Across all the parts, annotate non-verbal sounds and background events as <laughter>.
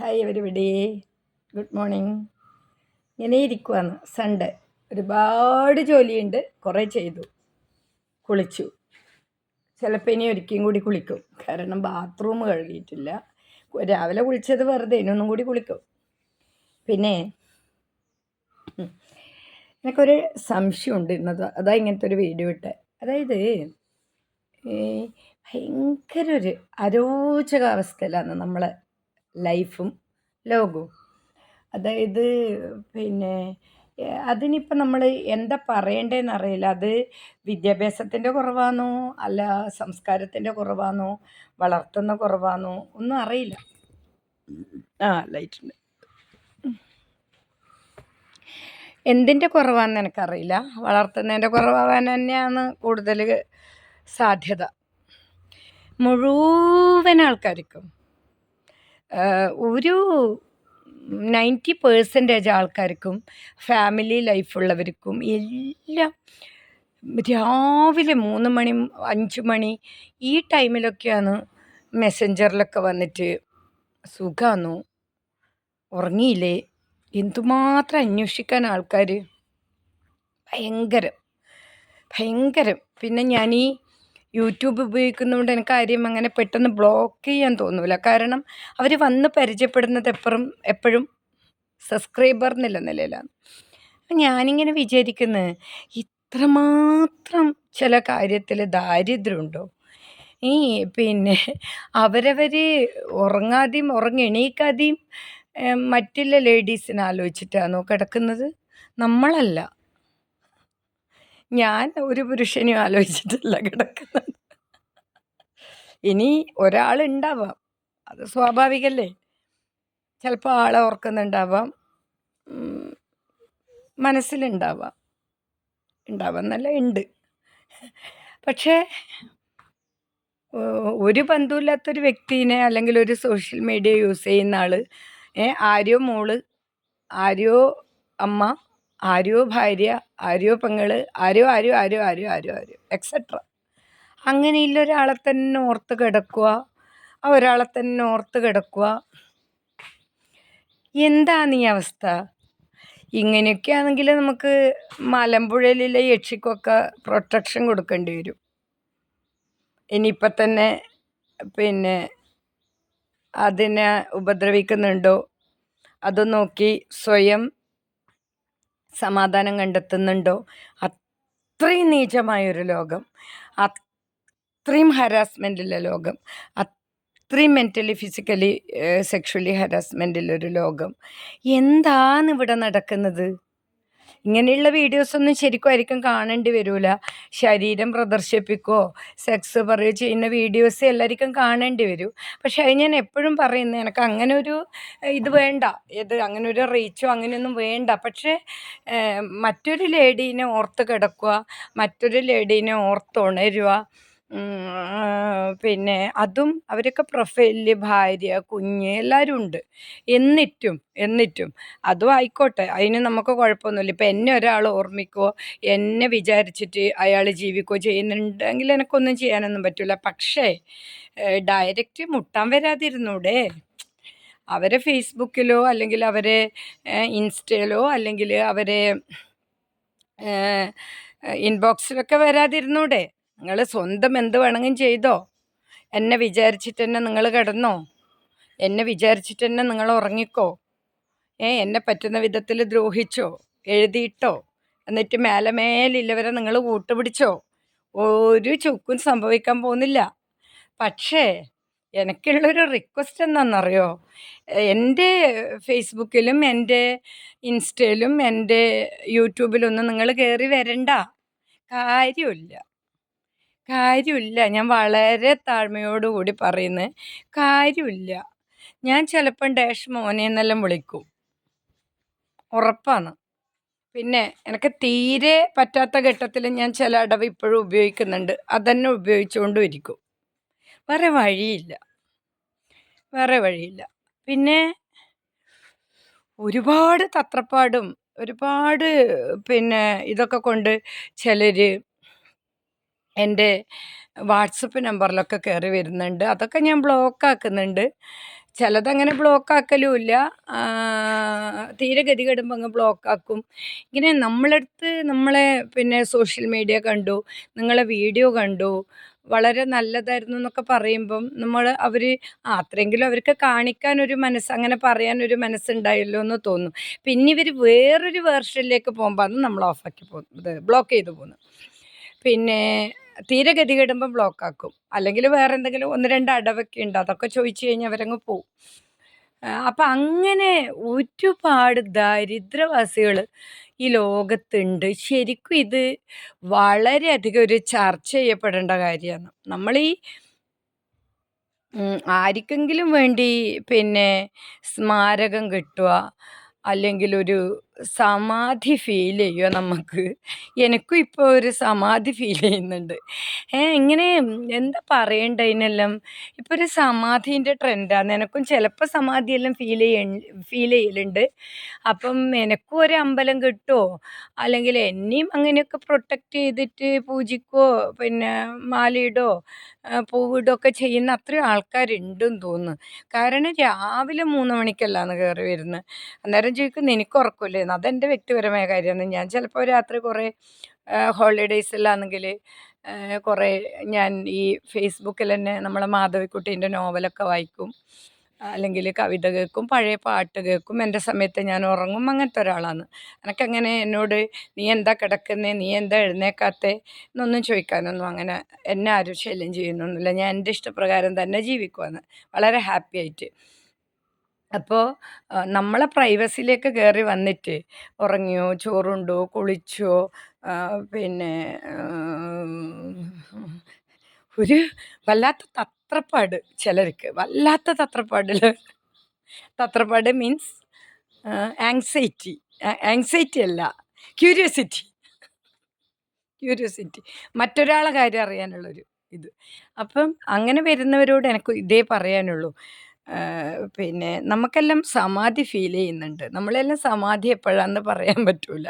Hi everybody good morning ഇങ്ങനെ ഇരിക്കുവാണ്. Sunday ഒരുപാട് ജോലിയുണ്ട്. കുറേ ചെയ്തു. കുളിച്ചു. ചിലപ്പോൾ ഇനി ഒരിക്കലും കൂടി കുളിക്കും. കാരണം ബാത്റൂം കഴുകിയിട്ടില്ല. രാവിലെ കുളിച്ചത് വെറുതെ ഇനൊന്നും കൂടി കുളിക്കും. പിന്നെ എനിക്കൊരു സംശയമുണ്ട് ഇന്നത്. അതാ ഇങ്ങനത്തെ ഒരു വീഡിയോ ഇട്ടെ. അതായത് ഭയങ്കര ഒരു അരോചകാവസ്ഥയിലാണ് നമ്മളെ ലൈഫും ലോകവും. അതായത് പിന്നെ അതിനിപ്പോൾ നമ്മൾ എന്താ പറയേണ്ടതെന്ന് അറിയില്ല. അത് വിദ്യാഭ്യാസത്തിന്റെ കുറവാണോ അല്ല സംസ്കാരത്തിന്റെ കുറവാണോ വളർത്തുന്ന കുറവാണോ ഒന്നും അറിയില്ല. ആ ലൈറ്റുണ്ട് എന്തിന്റെ കുറവാണെന്ന് എനിക്കറിയില്ല. വളർത്തുന്നതിന്റെ കുറവാകാൻ തന്നെയാണ് കൂടുതൽ സാധ്യത. മുഴുവൻ ആൾക്കാർക്കും ഒരു നയന്റി പേഴ്സന്റേജ് ആൾക്കാർക്കും ഫാമിലി ലൈഫുള്ളവർക്കും എല്ലാം രാവിലെ മൂന്ന് മണി അഞ്ച് മണി ഈ ടൈമിലൊക്കെയാണ് മെസ്സഞ്ചറിലൊക്കെ വന്നിട്ട് സുഖമാണോ ഉറങ്ങിയില്ലേ? എന്തുമാത്രം അന്വേഷിക്കാൻ ആൾക്കാർ ഭയങ്കരം. ഭയങ്കരം. പിന്നെ ഞാൻ ഈ യൂട്യൂബ് ഉപയോഗിക്കുന്നതുകൊണ്ട് എനിക്ക് കാര്യം അങ്ങനെ പെട്ടെന്ന് ബ്ലോക്ക് ചെയ്യാൻ തോന്നില്ല കാരണം അവർ വന്ന് പരിചയപ്പെടുന്നത് എപ്പോഴും എപ്പോഴും സബ്സ്ക്രൈബർ എന്നുള്ള നിലയിലാണ്. ഞാനിങ്ങനെ വിചാരിക്കുന്നത് ഇത്രമാത്രം ചില കാര്യത്തിൽ ദാരിദ്ര്യമുണ്ടോ? ഈ പിന്നെ അവരവർ ഉറങ്ങാതെയും ഉറങ്ങെണീക്കാതെയും മറ്റുള്ള ലേഡീസിനെ ആലോചിച്ചിട്ടാണോ കിടക്കുന്നത്? നമ്മളല്ല. ഞാൻ ഒരു പുരുഷനും ആലോചിച്ചിട്ടില്ല കിടക്കുന്നത്. ഇനി ഒരാളുണ്ടാവാം. അത് സ്വാഭാവികല്ലേ? ചിലപ്പോൾ ആളെ ഓർക്കുന്നുണ്ടാവാം. മനസ്സിലുണ്ടാവാം. ഉണ്ടാവാം എന്നല്ല ഉണ്ട്. പക്ഷേ ഒരു ബന്ധമില്ലാത്തൊരു വ്യക്തിനെ അല്ലെങ്കിൽ ഒരു സോഷ്യൽ മീഡിയ യൂസ് ചെയ്യുന്ന ആൾ ആരോ മോൾ ആരോ അമ്മ ആരോ ഭാര്യ ആരോ പെങ്ങൾ ആരോ ആരോ ആരോ ആരോ ആരോ ആരോ എക്സെട്ര അങ്ങനെയുള്ള ഒരാളെ തന്നെ ഓർത്ത് കിടക്കുക. ആ ഒരാളെ തന്നെ ഓർത്ത് കിടക്കുക. എന്താണ് ഈ അവസ്ഥ? ഇങ്ങനെയൊക്കെ ആണെങ്കിൽ നമുക്ക് മലമ്പുഴയിലെ യക്ഷിക്കൊക്കെ പ്രൊട്ടക്ഷൻ കൊടുക്കേണ്ടി വരും. ഇനിയിപ്പം തന്നെ പിന്നെ അതിനെ ഉപദ്രവിക്കുന്നുണ്ടോ? അത് നോക്കി സ്വയം സമാധാനം കണ്ടെത്തുന്നുണ്ടോ? അത്രയും നീചമായൊരു ലോകം. അത്രയും ഹരാസ്മെന്റുള്ള ലോകം. അത്രയും മെന്റലി ഫിസിക്കലി സെക്ഷലി ഹരാസ്മെന്റുള്ളൊരു ലോകം. എന്താണ് ഇവിടെ നടക്കുന്നത്? ഇങ്ങനെയുള്ള വീഡിയോസൊന്നും ശരിക്കും ആയിരിക്കും കാണേണ്ടി വരില്ല ശരീരം പ്രദർശിപ്പിക്കുകയോ സെക്സ് പറയുകയോ ചെയ്യുന്ന വീഡിയോസ് എല്ലാവർക്കും കാണേണ്ടി വരും. പക്ഷേ അത് ഞാൻ എപ്പോഴും പറയുന്നത് എനിക്ക് അങ്ങനെ ഒരു ഇത് വേണ്ട. ഇത് അങ്ങനെ ഒരു റീച്ചോ അങ്ങനെയൊന്നും വേണ്ട. പക്ഷേ മറ്റൊരു ലേഡീനെ ഓർത്ത് കിടക്കുക മറ്റൊരു ലേഡീനെ ഓർത്തുണരുക പിന്നെ അതും അവരൊക്കെ പ്രൊഫൈലിൽ ഭാര്യ കുഞ്ഞ് എല്ലാവരും ഉണ്ട്. എന്നിട്ടും എന്നിട്ടും അതും ആയിക്കോട്ടെ. അതിന് നമുക്ക് കുഴപ്പമൊന്നുമില്ല. ഇപ്പം എന്നെ ഒരാൾ ഓർമ്മിക്കോ എന്നെ വിചാരിച്ചിട്ട് അയാൾ ജീവിക്കോ ചെയ്യുന്നുണ്ടെങ്കിൽ എനിക്കൊന്നും ചെയ്യാനൊന്നും പറ്റില്ല പക്ഷേ ഡയറക്റ്റ് മുട്ടാൻ വരാതിരുന്നൂടെ. അവരെ ഫേസ്ബുക്കിലോ അല്ലെങ്കിൽ അവരെ ഇൻസ്റ്റയിലോ അല്ലെങ്കിൽ അവരെ ഇൻബോക്സിലൊക്കെ വരാതിരുന്നൂടെ. നിങ്ങൾ സ്വന്തം എന്ത് വേണമെങ്കിലും ചെയ്തോ. എന്നെ വിചാരിച്ചിട്ട് തന്നെ നിങ്ങൾ കിടന്നോ? എന്നെ വിചാരിച്ചിട്ട് തന്നെ നിങ്ങൾ ഉറങ്ങിക്കോ? ഏ എന്നെ പറ്റുന്ന വിധത്തിൽ ദ്രോഹിച്ചോ? എഴുതിയിട്ടോ? എന്നിട്ട് മേലെ മേലില്ലവരെ നിങ്ങൾ കൂട്ടുപിടിച്ചോ? ഒരു ചുക്കും സംഭവിക്കാൻ പോകുന്നില്ല. പക്ഷേ എനിക്കുള്ളൊരു റിക്വസ്റ്റ് എന്താണെന്നറിയോ? എന്റെ ഫേസ്ബുക്കിലും എന്റെ ഇൻസ്റ്റയിലും എന്റെ യൂട്യൂബിലൊന്നും നിങ്ങൾ കയറി വരണ്ട. കാര്യമില്ല. കാര്യമില്ല. ഞാൻ വളരെ താഴ്മയോടുകൂടി പറയുന്നത് കാര്യമില്ല. ഞാൻ ചിലപ്പം ഡാഷ് മോനെ എന്നെല്ലാം വിളിക്കും. ഉറപ്പാണ്. പിന്നെ എനിക്ക് തീരെ പറ്റാത്ത ഘട്ടത്തിൽ ഞാൻ ചില അടവ് ഇപ്പോഴും ഉപയോഗിക്കുന്നുണ്ട്. അതന്നെ ഉപയോഗിച്ചുകൊണ്ടും ഇരിക്കും. വേറെ വഴിയില്ല. വേറെ വഴിയില്ല. പിന്നെ ഒരുപാട് തത്രപ്പാടും ഒരുപാട് പിന്നെ ഇതൊക്കെ കൊണ്ട് ചിലർ എന്റെ വാട്സപ്പ് നമ്പറിലൊക്കെ കയറി വരുന്നുണ്ട്. അതൊക്കെ ഞാൻ ബ്ലോക്ക് ആക്കുന്നുണ്ട് ചിലതങ്ങനെ ബ്ലോക്ക് ആക്കലുമില്ല തീരെ ഗതി കെടുമ്പോൾ അങ്ങ് ബ്ലോക്ക് ആക്കും ഇങ്ങനെ നമ്മളടുത്ത് നമ്മളെ പിന്നെ സോഷ്യൽ മീഡിയ കണ്ടു നിങ്ങളെ വീഡിയോ കണ്ടു വളരെ നല്ലതായിരുന്നു എന്നൊക്കെ പറയുമ്പം നമ്മൾ അവർ അത്രയെങ്കിലും അവർക്ക് കാണിക്കാനൊരു മനസ്സ് അങ്ങനെ പറയാനൊരു മനസ്സുണ്ടായല്ലോ എന്ന് തോന്നും. പിന്നെ ഇവർ വേറൊരു വേർഷനിലേക്ക് പോകുമ്പോൾ അത് നമ്മൾ ഓഫാക്കി പോകുന്നത് ബ്ലോക്ക് ചെയ്തു പോകുന്നു പിന്നെ തീരെ ബ്ലോക്ക് ആക്കും. അല്ലെങ്കിൽ വേറെ എന്തെങ്കിലും ഒന്ന് രണ്ട് അടവൊക്കെ ഉണ്ട്. അതൊക്കെ ചോദിച്ചു കഴിഞ്ഞാൽ അവരങ്ങ് പോവും. അപ്പം അങ്ങനെ ഒരുപാട് ദരിദ്രവാസികൾ ഈ ലോകത്തുണ്ട്. ശരിക്കും ഇത് വളരെയധികം ഒരു ചർച്ച ചെയ്യപ്പെടേണ്ട കാര്യമാണ്. നമ്മൾ ഈ ആർക്കെങ്കിലും വേണ്ടി പിന്നെ സ്മാരകം കിട്ടുക അല്ലെങ്കിൽ ഒരു സമാധി ഫീൽ ചെയ്യുക നമുക്ക് എനിക്കും ഇപ്പോൾ ഒരു സമാധി ഫീൽ ചെയ്യുന്നുണ്ട്. എങ്ങനെ എന്താ പറയണ്ട അതിനെല്ലാം ഇപ്പോൾ ഒരു സമാധീന്റെ ട്രെൻഡാണ് എനക്കും ചിലപ്പോൾ സമാധിയെല്ലാം ഫീൽ ചെയ്യ ഫീൽ ചെയ്യലുണ്ട്. അപ്പം എനക്കും ഒരു അമ്പലം കിട്ടുമോ അല്ലെങ്കിൽ എന്നെയും അങ്ങനെയൊക്കെ പ്രൊട്ടക്റ്റ് ചെയ്തിട്ട് പൂജിക്കോ? പിന്നെ മാലയിടോ? പൂവിടോ ഒക്കെ ചെയ്യുന്ന അത്രയും ആൾക്കാരുണ്ടെന്ന് തോന്നുന്നു. കാരണം രാവിലെ മൂന്ന് മണിക്കല്ലാന്ന് കയറി വരുന്നത് അന്നേരം ചോദിക്കും നിനക്ക് ഉറക്കമില്ലേന്ന് അതെന്റെ വ്യക്തിപരമായ കാര്യമാണ്. ഞാൻ ചിലപ്പോൾ രാത്രി കുറേ ഹോളിഡേയ്സിലാണെങ്കിൽ കുറേ ഞാൻ ഈ ഫേസ്ബുക്കിൽ തന്നെ നമ്മളെ മാധവിക്കുട്ടീന്റെ നോവലൊക്കെ വായിക്കും. അല്ലെങ്കിൽ കവിത കേൾക്കും പഴയ പാട്ട് കേൾക്കും. എന്റെ സമയത്ത് ഞാൻ ഉറങ്ങും അങ്ങനത്തെ ഒരാളാണ്. എനിക്കങ്ങനെ എന്നോട് നീ എന്താ കിടക്കുന്നേ? നീ എന്താ എഴുന്നേക്കാത്തേ? എന്നൊന്നും ചോദിക്കാനൊന്നും അങ്ങനെ എന്നെ ആരും ശല്യം ചെയ്യുന്നൊന്നുമില്ല. ഞാൻ എന്റെ ഇഷ്ടപ്രകാരം തന്നെ ജീവിക്കുവാണ്. വളരെ ഹാപ്പി ആയിട്ട്. അപ്പോൾ നമ്മളെ പ്രൈവസിയിലേക്ക് കയറി വന്നിട്ട് ഉറങ്ങിയോ ചോറുണ്ടോ കുളിച്ചോ പിന്നെ ഒരു വല്ലാത്ത തത്രപ്പാട് ചിലർക്ക്. വല്ലാത്ത തത്രപ്പാടിൽ തത്രപ്പാട് മീൻസ് ആങ്സൈറ്റി ആങ്സൈറ്റി അല്ല ക്യൂരിയോസിറ്റി ക്യൂരിയോസിറ്റി മറ്റൊരാളെ കാര്യം അറിയാനുള്ളൊരു ഇത്. അപ്പം അങ്ങനെ വരുന്നവരോട് എനിക്ക് ഇതേ പറയാനുള്ളൂ. പിന്നെ നമുക്കെല്ലാം സമാധി ഫീൽ ചെയ്യുന്നുണ്ട്. നമ്മളെല്ലാം സമാധി എപ്പോഴാന്ന് പറയാൻ <laughs> പറ്റൂല.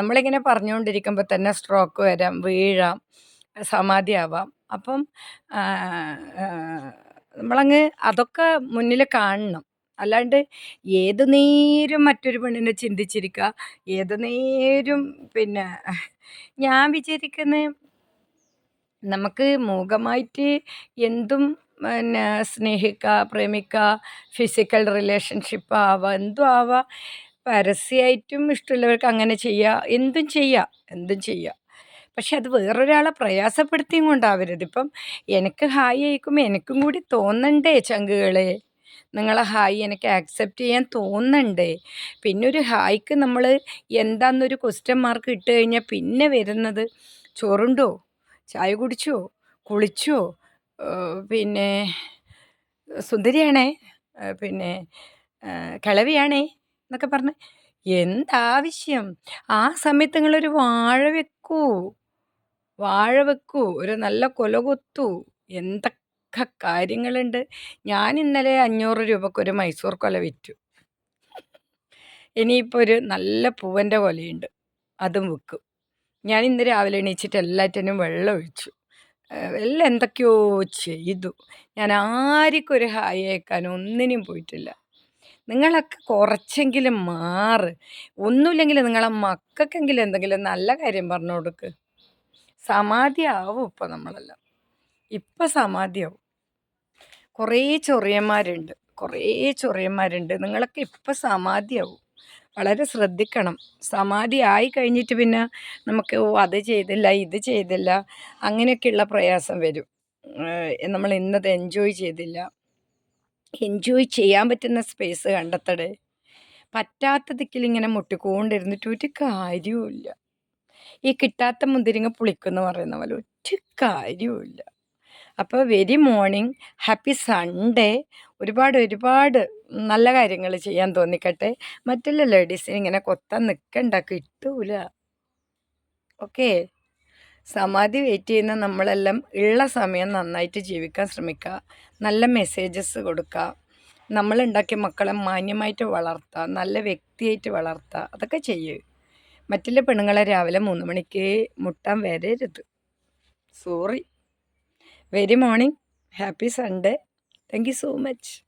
നമ്മളിങ്ങനെ പറഞ്ഞുകൊണ്ടിരിക്കുമ്പോൾ തന്നെ സ്ട്രോക്ക് വരാം വീഴാം സമാധി ആവാം അപ്പം നമ്മളങ്ങ് അതൊക്കെ മുന്നിൽ കാണണം. അല്ലാണ്ട് ഏത് നേരം മറ്റൊരു പെണ്ണിനെ ചിന്തിച്ചിരിക്കുക ഏത് നേരം പിന്നെ ഞാൻ വിചാരിക്കുന്നത് നമുക്ക് മൂകമായിട്ട് എന്തും പിന്നെ സ്നേഹിക്കുക പ്രേമിക്കുക ഫിസിക്കൽ റിലേഷൻഷിപ്പ് ആവാം എന്തും ആവാം. പരസ്യമായിട്ടും ഇഷ്ടമുള്ളവർക്ക് അങ്ങനെ ചെയ്യുക എന്തും ചെയ്യാം എന്തും ചെയ്യാം. പക്ഷെ അത് വേറൊരാളെ പ്രയാസപ്പെടുത്തിയും കൊണ്ടാവരുത്. ഇപ്പം എനിക്ക് ഹായ് അയക്കുമ്പോൾ എനിക്കും കൂടി തോന്നണ്ടേ ചങ്കുകളെ? നിങ്ങളെ ഹായ് എനിക്ക് ആക്സെപ്റ്റ് ചെയ്യാൻ തോന്നണ്ടേ? പിന്നെ ഒരു ഹായ്ക്ക് നമ്മൾ എന്താന്നൊരു ക്വസ്റ്റ്യൻ മാർക്ക് ഇട്ട് കഴിഞ്ഞാൽ പിന്നെ വരുന്നത് ചോറുണ്ടോ? ചായ കുടിച്ചോ? കുളിച്ചോ? പിന്നെ സുന്ദരിയാണേ പിന്നെ കിളവിയാണേ എന്നൊക്കെ പറഞ്ഞ് എന്താവശ്യം? ആ സമയത്ത് നിങ്ങളൊരു വാഴ വെക്കൂ വാഴ വെക്കൂ ഒരു നല്ല കൊല കൊത്തു എന്തൊക്കെ കാര്യങ്ങളുണ്ട്? ഞാൻ ഇന്നലെ അഞ്ഞൂറ് രൂപക്കൊരു മൈസൂർ കൊല വിറ്റു. ഇനിയിപ്പോൾ ഒരു നല്ല പൂവന്റെ കൊലയുണ്ട് അതും വിൽക്കും. ഞാൻ ഇന്ന് രാവിലെ എണീച്ചിട്ട് എല്ലാറ്റിനും വെള്ളം ഒഴിച്ചു. എല്ലാം എന്തൊക്കെയോ ചെയ്തു. ഞാൻ ആർക്കും ഒരു ഹായ് അയക്കാൻ ഒന്നിനും പോയിട്ടില്ല. നിങ്ങളൊക്കെ കുറച്ചെങ്കിലും മാറ്. ഒന്നുമില്ലെങ്കിൽ നിങ്ങളെ മക്കൾക്കെങ്കിലും എന്തെങ്കിലും നല്ല കാര്യം പറഞ്ഞു കൊടുക്ക്. സമാധിയാവും ഇപ്പം നമ്മളെല്ലാം. ഇപ്പം സമാധിയാവും. കുറേ ചൊറിയന്മാരുണ്ട്. കുറേ ചൊറിയന്മാരുണ്ട്. നിങ്ങളൊക്കെ ഇപ്പം സമാധിയാവും. വളരെ ശ്രദ്ധിക്കണം. സമാധി ആയി കഴിഞ്ഞിട്ട് പിന്നെ നമുക്ക് ഓ അത് ചെയ്തില്ല ഇത് ചെയ്തില്ല അങ്ങനെയൊക്കെയുള്ള പ്രയാസം വരും. നമ്മൾ ഇന്നത് എൻജോയ് ചെയ്തില്ല. എൻജോയ് ചെയ്യാൻ പറ്റുന്ന സ്പേസ് കണ്ടെത്തടേ പറ്റാത്ത ദിക്കിലിങ്ങനെ മുട്ടിക്കൊണ്ടിരുന്നിട്ട് ഒരു കാര്യവുമില്ല. ഈ കിട്ടാത്ത മുന്തിരിങ്ങ പുളിക്കുന്നു പറയുന്ന പോലെ ഒറ്റ കാര്യവുമില്ല. അപ്പോൾ വെരി മോർണിംഗ് ഹാപ്പി സൺഡേ ഒരുപാട് ഒരുപാട് നല്ല കാര്യങ്ങൾ ചെയ്യാൻ തോന്നിക്കട്ടെ. മറ്റുള്ള ലേഡീസിന് ഇങ്ങനെ കൊത്താൻ നിൽക്കണ്ട കിട്ടൂല. ഓക്കെ സമാധി വെയിറ്റ് ചെയ്യുന്ന നമ്മളെല്ലാം ഉള്ള സമയം നന്നായിട്ട് ജീവിക്കാൻ ശ്രമിക്കുക. നല്ല മെസ്സേജസ് കൊടുക്കുക. നമ്മളുണ്ടാക്കിയ മക്കളെ മാന്യമായിട്ട് വളർത്തുക. നല്ല വ്യക്തിയായിട്ട് വളർത്തുക. അതൊക്കെ ചെയ്യൂ. മറ്റുള്ള പെണ്ണുങ്ങളെ രാവിലെ മൂന്ന് മണിക്ക് മുട്ടാൻ വരരുത്. Sorry very morning happy Sunday thank you so much